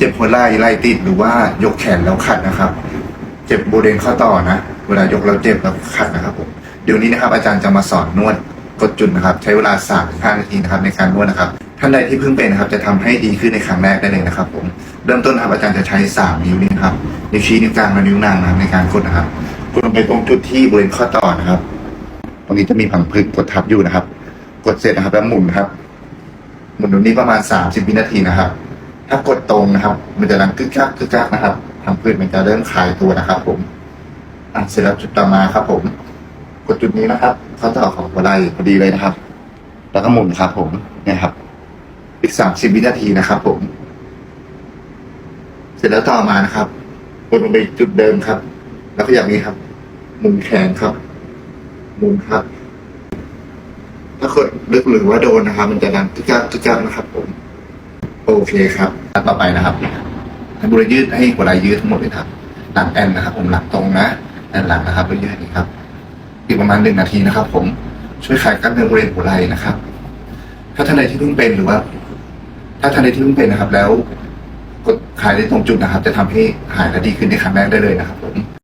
เจ็บหัวไหล่ไหล่ติดหรือว่ายกแขนแล้วขัดนะครับ เจ็บบริเวณข้อต่อนะ เวลายกแล้วเจ็บแล้วขัดนะครับผมเดี๋ยวนี้นะครับอาจารย์จะมาสอนนวดกดจุดนะครับ ใช้เวลา3าห้านาทีนะครับในการนวดนะครับท่านใดที่เพิ่งเป็นนะครับจะทำให้ดีขึ้นในครั้งแรกได้เลยนะครับ ผมเริ่มต้นครับอาจารย์จะใช้สามนิ้วนี้นะครับนิ้วชี้นิ้วกลางและนิ้วนางนะครับในการกดนะครับกดลงไปตรงจุดที่บริเวณข้อต่อนะครับตรงนี้จะมีผังผืดกดทับอยู่นะครับ กดเสร็จนะครับแล้วหมุนครับหมุนตรงนี้ประมาณสามสิบวินาทีนะครับ ถ้ากดตรงนะครับ มันจะดังกึกกักกึกกักนะครับผังผืดมันจะเริ่มคลายตัวนะครับ ผมอะเสร็จแล้วจุดต่อมาครับ ผม กดจุดนี้นะครับข้อต่อของหัวไหล่พอดีเลยนะครับ แล้วก็หมุนครับ ผมเนี่ยครับ อีกสามสิบวินาทีนะครับ ผม เสร็จแล้วต่อมานะครับกดลงไปจุดเดิมครับ แล้วก็อย่างนี้ครับ หมุนแขนครับ หมุนครับ ถ้ากดลึกหรือว่าโดนนะครับ มันจะดังตึกกักตึกกักนะครับ ผม โอเคครับอันต่อไปนะครับให้บริยืดให้หัวไหล่ยืดทั้งหมดเลยครับ หลังแอนนะครับ ผมหลังตรงนะแอนหลังนะครับบริยืดอย่างนี้ครับอีกประมาณหนึ่งนาทีนะครับ ผมช่วยคลายกล้ามเนื้อบริเวณหัวไหล่นะครับ ถ้าท่านใดที่เพิ่งเป็นหรือว่า ถ้าท่านใดที่เพิ่งเป็นนะครับ แล้วกดคลายได้ตรงจุดนะครับ จะทำให้หายและดีขึ้นในครั้งแรกได้เลยนะครับ ผม